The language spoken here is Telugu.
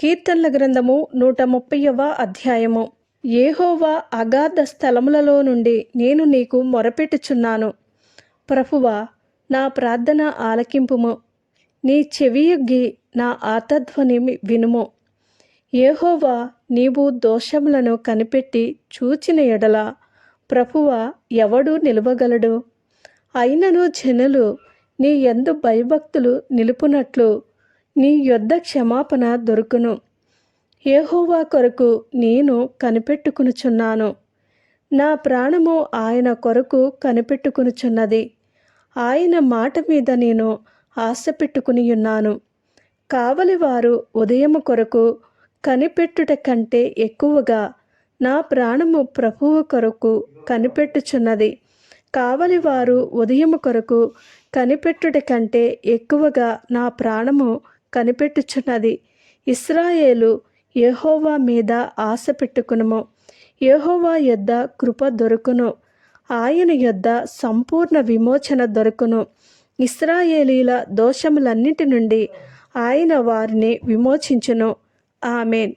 కీర్తనల గ్రంథము నూట ముప్పైవ అధ్యాయము. ఏహోవా అగాధ స్థలములలో నుండి నేను నీకు మొరపెట్టుచున్నాను. ప్రభువా నా ప్రార్థన ఆలకింపుము. నీ చెవియొగ్గి నా ఆతధ్వని వినుము. ఏహోవా నీవు దోషములను కనిపెట్టి చూచిన ఎడల ప్రభువ ఎవడు నిలవగలడు? అయినను జనులు నీ ఎందు భయభక్తులు నిలుపునట్లు నీ యొద్ద క్షమాపణ దొరుకును. ఏహోవా కొరకు నేను కనిపెట్టుకునుచున్నాను. నా ప్రాణము ఆయన కొరకు కనిపెట్టుకునుచున్నది. ఆయన మాట మీద నేను ఆశ పెట్టుకుని ఉన్నాను కావలివారు ఉదయము కొరకు కనిపెట్టుట కంటే ఎక్కువగా నా ప్రాణము ప్రభువు కొరకు కనిపెట్టుచున్నది. కావలివారు ఉదయము కొరకు కనిపెట్టుట కంటే ఎక్కువగా నా ప్రాణము కనిపెట్టుచున్నది. ఇస్రాయేలు యహోవా మీద ఆశ పెట్టుకునుము. యహోవా యొద్ద కృప దొరుకును. ఆయన యొద్ద సంపూర్ణ విమోచన దొరుకును. ఇస్రాయేలీల దోషములన్నిటి నుండి ఆయన వారిని విమోచించును. ఆమెన్.